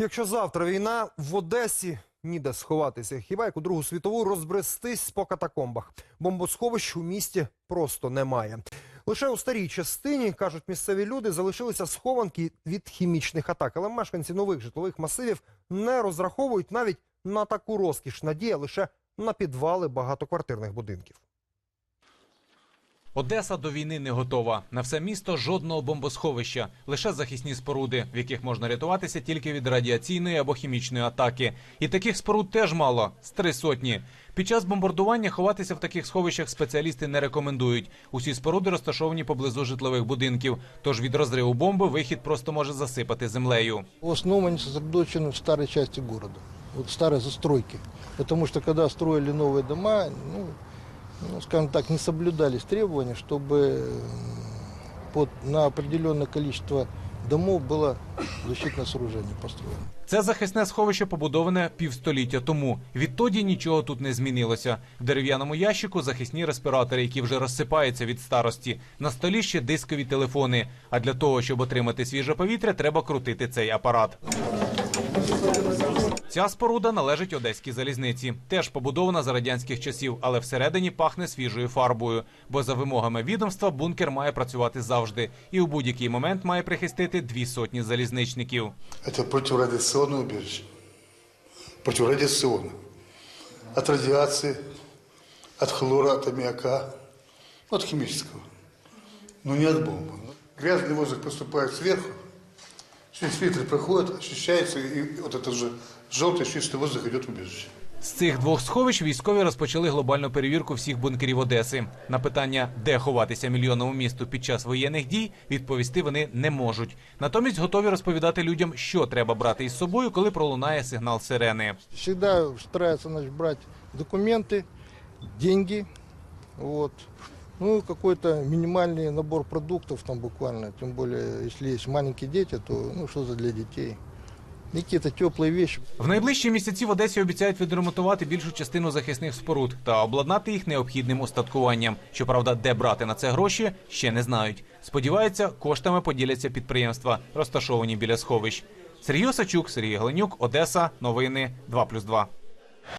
Якщо завтра війна в Одесі ніде сховатися, хіба як у Другу світову розбрестись по катакомбах. Бомбосховищ у місті просто немає. Лише у старій частині, кажуть місцеві люди, залишилися схованки від хімічних атак. Але мешканці нових житлових масивів не розраховують навіть на таку розкіш. Надія лише на підвали багатоквартирних будинків. Одеса до війни не готова. На все місто жодного бомбосховища, лише захисні споруди, в яких можна рятуватися тільки від радіаційної або хімічної атаки. І таких споруд теж мало з три сотні. Під час бомбардування ховатися в таких сховищах спеціалісти не рекомендують. Усі споруди розташовані поблизу житлових будинків. Тож від розриву бомби вихід просто може засипати землею. В основном они сосредоточены в старой части города, вот в старой застройке. Потому что когда строили новые дома, ну, ну, скажем так, не соблюдались требования, чтобы под, на определенное количество домов было защитное сооружение построено. Це захисне сховище побудоване півстоліття тому. Відтоді нічого тут не змінилося. В дерев'яному ящику захисні респіратори, які вже розсипаються від старості. На столі ще дискові телефони. А для того, щоб отримати свіже повітря, треба крутити цей апарат. Ця споруда належить одеській залізниці. Теж побудована за радянських часів, але всередині пахне свіжою фарбою. Бо за вимогами відомства бункер має працювати завжди і у будь-який момент має прихистити дві сотні залізничників. Это противорадиационное убежище. Противорадиационное. От радиации, от хлора, от аммиака, от химического. Но не от бомбы. Грязный воздух поступает сверху, через фильтр проходит, ощущается, и вот это же желтый чистый воздух идет в убежище. З цих двох сховищ військові розпочали глобальну перевірку всіх бункерів Одеси. На питання, де ховатися мільйонному місту під час воєнних дій, відповісти вони не можуть. Натомість готові розповідати людям, що треба брати із собою, коли пролунає сигнал сирени. Всегда стараются значит, брать документы, деньги, вот. Ну какой-то минимальный набор продуктов там буквально, тем более, если есть маленькие дети, то ну что за для детей. Какие-то теплые вещи. В найближчі місяці в Одесі обіцяють відремонтувати більшу частину захисних споруд та обладнати їх необхідним устаткуванням. Щоправда, де брати на це гроші, ще не знають. Сподіваються, коштами поділяться підприємства, розташовані біля сховищ. Сергій Осачук, Сергій Гленюк, Одеса. Новини 2+,2.